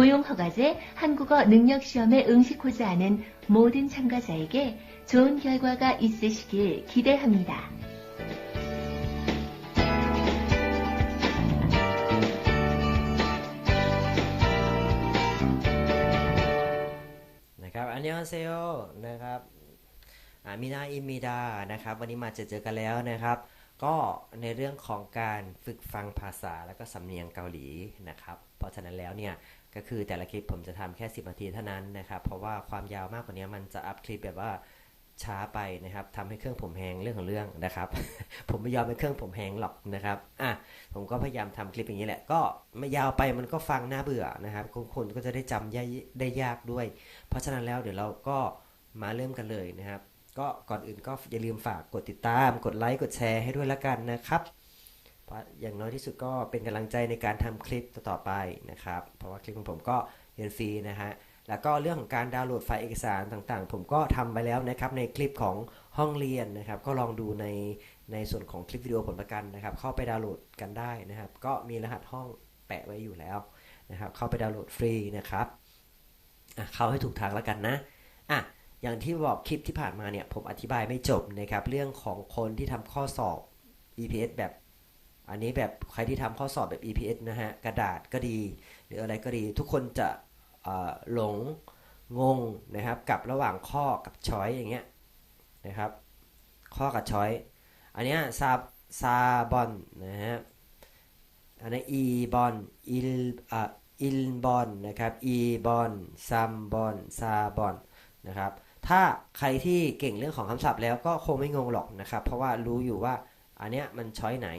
고용허가제 한국어 능력시험에 응시코자 하는 모든 참가자에게 좋은 결과가 있으시길 기대합니다.นะครับอันนี้เซโอนะครับอ่ามินาอิมิดานะครับ วันนี้มาเจอเจอกันแล้วนะครับ ก็ในเรื่องของการฝึกฟังภาษาแล้วก็สำเนียงเกาหลีนะครับ เพราะฉะนั้นแล้วเนี่ย ก็คือแต่ละคลิปผมจะทำแค่ 10นาทีเท่านั้นนะครับ เพราะว่าความยาวมากกว่านี้มันจะอัพคลิปแบบว่าช้าไปนะครับทำให้เครื่องผมแหงเรื่องของเรื่องนะครับ ผมไม่ยอมให้เครื่องผมแหงหรอกนะครับอะผมก็พยายามทำคลิปอย่างนี้แหละ ก็ไม่ยาวไปมันก็ฟังน่าเบื่อนะครับคนก็จะได้จำยได้ยากด้วย เพราะฉะนั้นแล้วเดี๋ยวเราก็มาเริ่มกันเลยนะครับ ก็ก่อนอื่นก็อย่าลืมฝากกดติดตาม กดไลค์กดแชร์ให้ด้วยละกันนะครับ อย่างน้อยที่สุดก็เป็นกำลังใจในการทำคลิปต่อไปนะครับ เพราะว่าคลิปของผมก็เรียนฟรีนะฮะแล้วก็เรื่องของการดาวน์โหลดไฟล์เอกสารต่างๆ ผมก็ทำไปแล้วนะครับในคลิปของห้องเรียนนะครับ ก็ลองดูในในส่วนของคลิปวิดีโอผลประกันนะครับ เข้าไปดาวน์โหลดกันได้นะครับ ก็มีรหัสห้องแปะไว้อยู่แล้วนะครับ เข้าไปดาวน์โหลดฟรีนะครับเข้าให้ถูกทางแล้วกันนะอะอย่างที่บอกคลิปที่ผ่านมาเนี่ยผมอธิบายไม่จบนะครับ เรื่องของคนที่ทำข้อสอบ EPS แบบ อันนี้แบบใครที่ทำข้อสอบแบบ EPS นะฮะ กระดาษก็ดี หรืออะไรก็ดี ทุกคนจะหลงงงนะครับ กับระหว่างข้อกับช้อยอย่างเงี้ยนะครับ ข้อกับช้อยอันเนี้ยซาซาบอนนะฮะอันนี้อีบอนอิลอ่าอิลบอนนะครับอีบอนซัมบอนซาบอนนะครับถ้าใครที่เก่งเรื่องของคำศัพท์แล้วก็คงไม่งงหรอกนะครับ เพราะว่ารู้อยู่ว่าอันเนี้ยมันช้อยไหน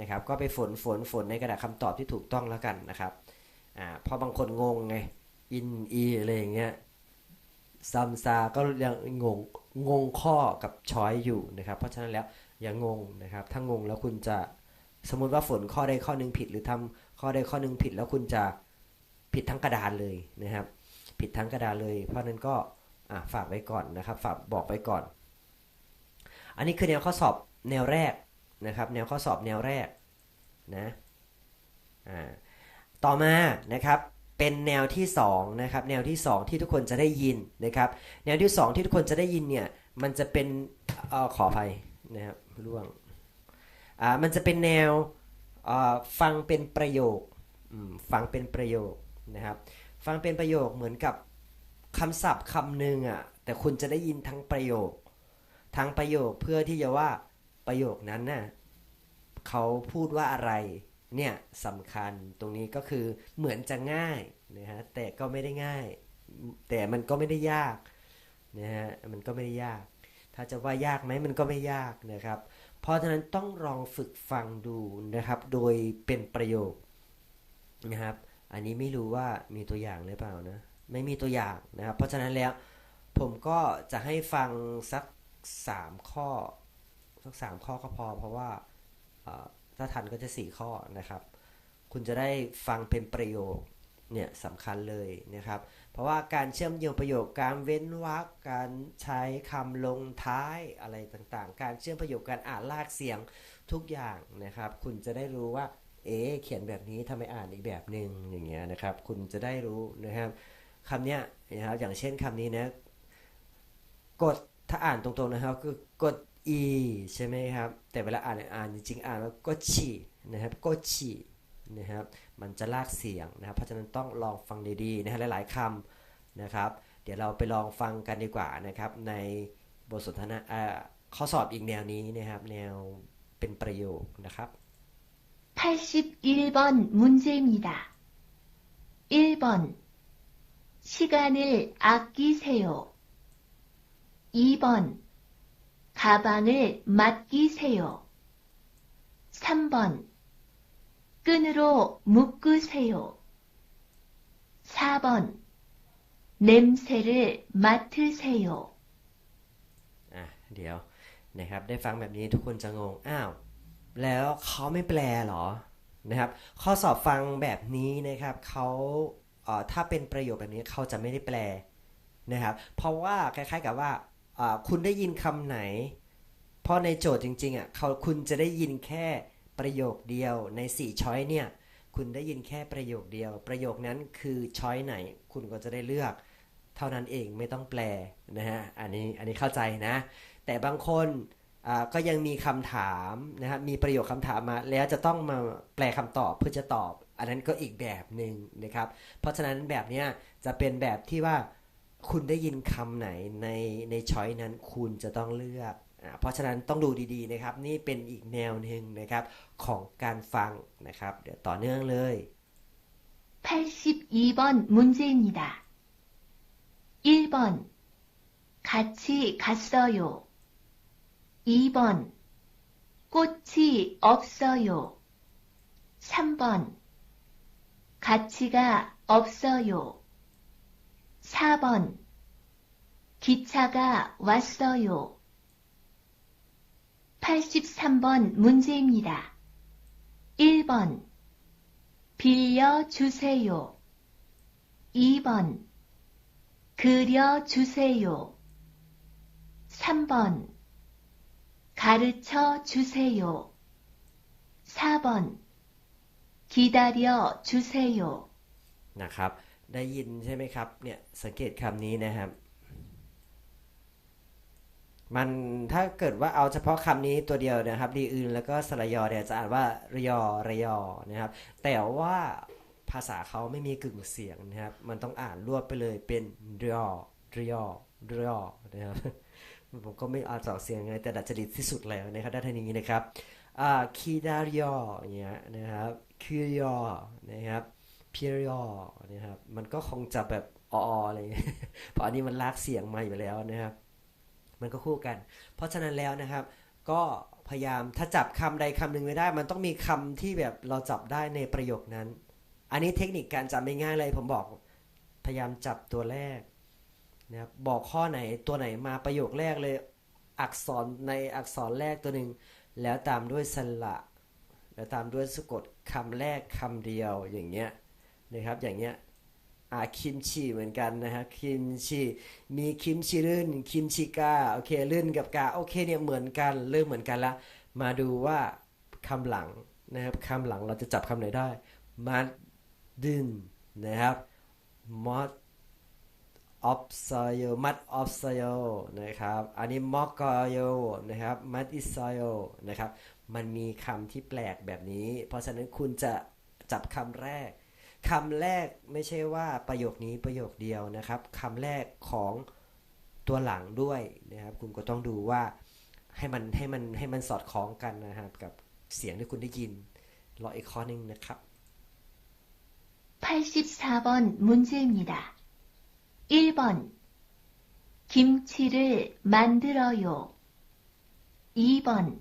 นะครับ ก็ไปฝนฝนฝนในกระดาษคำตอบที่ถูกต้องแล้วกันนะครับอ่าพอบางคนงงไงอินอีอะไรอย่างเงี้ยซัมซาก็ยังงงงงข้อกับช้อยอยู่นะครับ เพราะฉะนั้นแล้วอย่างงงนะครับ ถ้างงแล้วคุณจะสมมุติว่าฝนข้อใดข้อหนึ่งผิด หรือทำข้อใดข้อหนึ่งผิดแล้วคุณจะผิดทั้งกระดานเลยนะครับ ผิดทั้งกระดานเลย เพราะนั้นก็ฝากไว้ก่อนนะครับ ฝากบอกไว้ก่อน อันนี้คือแนวข้อสอบแนวแรก นะครับแนวข้อสอบแนวแรกนะต่อมานะครับเป็นแนวที่2นะครับแนวที่ 2 ที่ทุกคนจะได้ยินนะครับแนวที่ 2 ที่ทุกคนจะได้ยินเนี่ยมันจะเป็นออขออภัยนะครับร่วงอ่ามันจะเป็นแนวฟังเป็นประโยคฟังเป็นประโยคนะครับฟังเป็นประโยคเหมือนกับคำศัพท์คำหนึ่งอะแต่คุณจะได้ยินทั้งประโยค ทั้งประโยคเพื่อที่จะว่า ประโยคนั้นน่ะเขาพูดว่าอะไรเนี่ยสำคัญตรงนี้ก็คือเหมือนจะง่ายนะฮะแต่ก็ไม่ได้ง่าย แต่มันก็ไม่ได้ยากนะฮะมันก็ไม่ได้ยาก ถ้าจะว่ายากไหมมันก็ไม่ยากนะครับ เพราะฉะนั้นต้องลองฝึกฟังดูนะครับ โดยเป็นประโยคนะครับ อันนี้ไม่รู้ว่ามีตัวอย่างหรือเปล่านะไม่มีตัวอย่างนะครับ เพราะฉะนั้นแล้วผมก็จะให้ฟังสักสามข้อ สักสามข้อก็พอ เพราะว่าถ้าทันก็จะสี่ข้อนะครับ คุณจะได้ฟังเป็นประโยคเนี่ยสำคัญเลยนะครับ เพราะว่าการเชื่อมโยงประโยคการเว้นวรรคการใช้คำลงท้ายอะไรต่างๆ การเชื่อมประโยคการอ่านลากเสียงทุกอย่างนะครับ คุณจะได้รู้ว่า เอ๊เขียนแบบนี้ทำไมอ่านอีกแบบหนึ่งอย่างเงี้ยนะครับ คุณจะได้รู้นะครับคำเนี้ยนะครับอย่างเช่นคำนี้นะกดถ้าอ่านตรงๆนะครับคือกด e ใช่ไหมครับ แต่เวลาอ่านอ่านจริงๆอ่านว่าก็ฉีนะครับก็ฉีนะครับ มันจะลากเสียงนะครับ เพราะฉะนั้นต้องลองฟังดีๆนะฮะหลายๆคำนะครับ เดี๋ยวเราไปลองฟังกันดีกว่านะครับ ในบทสนทนาอ่าข้อสอบอีกแนวนี้นะครับ แนวเป็นประโยคนะครับ 81번 문제입니다. 1번 시간을 아끼세요. 2번 가방을 맡기세요. 3번 끈으로 묶으세요. 4번 냄새를 맡으세요. อ่ะเดี๋ยวนะครับได้ฟังแบบนี้ทุกคนจะงงอ้าวแล้วเขาไม่แปลเหรอนะครับ ข้อสอบฟังแบบนี้นะครับเขาเอ่อถ้าเป็นประโยคแบบนี้เขาจะไม่ได้แปลนะครับ เพราะว่าคล้ายๆกับว่าอ่า คุณได้ยินคำไหน เพราะในโจทย์จริงๆอะเขาคุณจะได้ยินแค่ประโยคเดียวใน4ช้อยเนี่ยคุณได้ยินแค่ประโยคเดียว ประโยคนั้นคือช้อยไหน คุณก็จะได้เลือก เท่านั้นเองไม่ต้องแปลนะฮะอันนี้อันนี้เข้าใจนะ แต่บางคนอ่าก็ยังมีคำถามนะฮะมีประโยคคำถามมา แล้วจะต้องมาแปลคำตอบเพื่อจะตอบ อันนั้นก็อีกแบบหนึ่งนะครับ เพราะฉะนั้นแบบนี้จะเป็นแบบที่ว่า คุณได้ยินคำไหนในในช้อยนั้นคุณจะต้องเลือกอ่าเพราะฉะนั้นต้องดูดีๆนะครับ นี่เป็นอีกแนวหนึ่งนะครับของการฟังนะครับ เดี๋ยวต่อเนื่องเลย 82번 문제입니다. 1번 같이 갔어요. 2번 꽃이 없어요. 3번 가치가 없어요. 4번 기차가 왔어요. 83번 문제입니다. 1번 빌려주세요. 2번 그려주세요. 3번 가르쳐 주세요. 4번 기다려 주세요. นะครับ ได้ยินใช่ไหมครับเนี่ยสังเกตคำนี้นะครับ มันถ้าเกิดว่าเอาเฉพาะคำนี้ตัวเดียวนะครับดีอื่นแล้วก็สระยอเนี่ยจะอ่านว่าระยอระยอนะครับ แต่ว่าภาษาเขาไม่มีกึ่งเสียงนะครับ มันต้องอ่านรวบไปเลยเป็นรยอรยอรยอนะครับผมก็ไม่อาจออกเสียงไงแต่ดัดจริตที่สุดแล้วนะครับด้านนี้นะครับอ่าคีดารยออย่างเงี้ยนะครับคือยอนะครับ พิรยอนะครับ มันก็คงจะแบบอออะไรเงี้ยเพราะอันนี้มันลากเสียงมาอยู่แล้วนะครับ มันก็คู่กัน เพราะฉะนั้นแล้วนะครับ ก็พยายามถ้าจับคำใดคำหนึ่งไม่ได้ มันต้องมีคำที่แบบเราจับได้ในประโยคนั้น อันนี้เทคนิคการจำไม่ง่ายเลยผมบอก พยายามจับตัวแรกนะครับบอกข้อไหนตัวไหนมาประโยคแรกเลย อักษรในอักษรแรกตัวหนึ่งแล้วตามด้วยสระแล้วตามด้วยสะกดคำแรกคำเดียวอย่างเงี้ย นะครับอย่างเงี้ยอ่าคิมชีเหมือนกันนะฮะคิมชีมีคิมชีลื่นคิมชีกาโอเคลื่นกับกาโอเคเนี่ยเหมือนกันเริ่มเหมือนกันละมาดูว่าคำหลังนะครับคำหลังเราจะจับคำไหนได้มาดินนะครับมอดออฟไซโยมัดออฟไซโยนะครับ อันนี้มอกโยนะครับมัดอิไซโยนะครับ มันมีคำที่แปลกแบบนี้ เพราะฉะนั้นคุณจะจับคำแรก คำแรกไม่ใช่ว่าประโยคนี้ประโยคเดียวนะครับคำแรกของตัวหลังด้วยนะครับ คุณก็ต้องดูว่าให้มันให้มันให้มันสอดคล้องกันนะครับ กับเสียงที่คุณได้ยินรออีกข้อหนึงนะครับ 84번 문제입니다. 1번 김치를 만들어요. 2번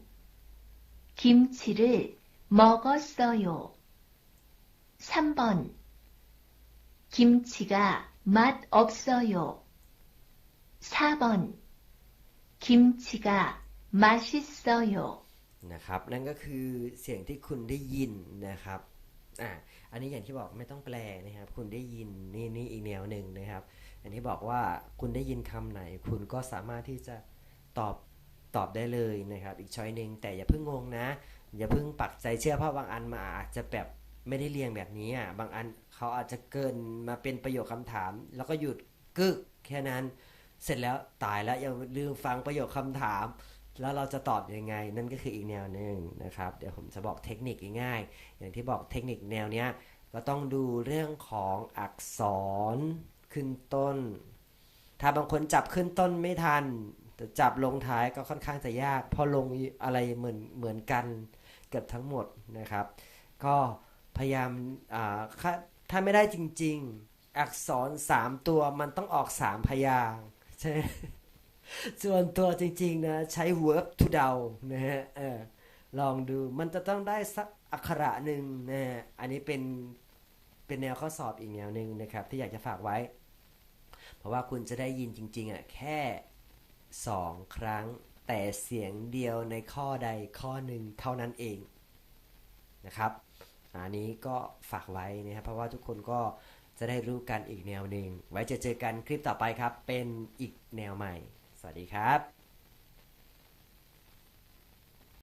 김치를 먹었어요. 3번 김치가 맛 없어요. 4번 김치가 맛있어요. นะครับนั่นก็คือเสียงที่คุณได้ยินนะครับอ่าอันนี้อย่างที่บอกไม่ต้องแปลนะครับ คุณได้ยินนี่นี่อีกแนวหนึ่งนะครับ อย่างที่บอกว่าคุณได้ยินคำไหน คุณก็สามารถที่จะตอบตอบได้เลยนะครับ อีกช้อยหนึ่งแต่อย่าเพิ่งงงนะ อย่าเพิ่งปักใจเชื่อเพราะบางอันมาอาจจะแบบ ไม่ได้เรียงแบบนี้อะบางอันเขาอาจจะเกินมาเป็นประโยคคำถาม แล้วก็หยุดกึกแค่นั้น เสร็จแล้วตายแล้วยังลืมฟังประโยคคำถาม แล้วเราจะตอบยังไง นั่นก็คืออีกแนวหนึ่งนะครับ เดี๋ยวผมจะบอกเทคนิคง่ายๆอย่างที่บอกเทคนิคแนวเนี้ยก็ต้องดูเรื่องของอักษรขึ้นต้น ถ้าบางคนจับขึ้นต้นไม่ทันแต่จับลงท้ายก็ค่อนข้างจะยากพราะลงอะไรเหมือนเหมือนกันเกือบทั้งหมดนะครับ ก็ พยายามถ้าไม่ได้จริง ๆ อักษร3ตัวมันต้องออก3พยางใช่ส่วนตัวจริง ๆ นะ ใช้ verb to เดานะฮะลองดูมันจะต้องได้สักอักขระหนึ่งนะฮะอันนี้เป็นเป็นแนวข้อสอบอีกแนวหนึ่งนะครับ ที่อยากจะฝากไว้ เพราะว่าคุณจะได้ยินจริง ๆอะแค่2ครั้ง แต่เสียงเดียวในข้อใดข้อหนึ่งเท่านั้นเองนะครับ อันนี้ก็ฝากไว้นะครับ เพราะว่าทุกคนก็จะได้รู้กันอีกแนวหนึ่ง ไว้จะเจอกันคลิปต่อไปครับ เป็นอีกแนวใหม่ สวัสดีครับ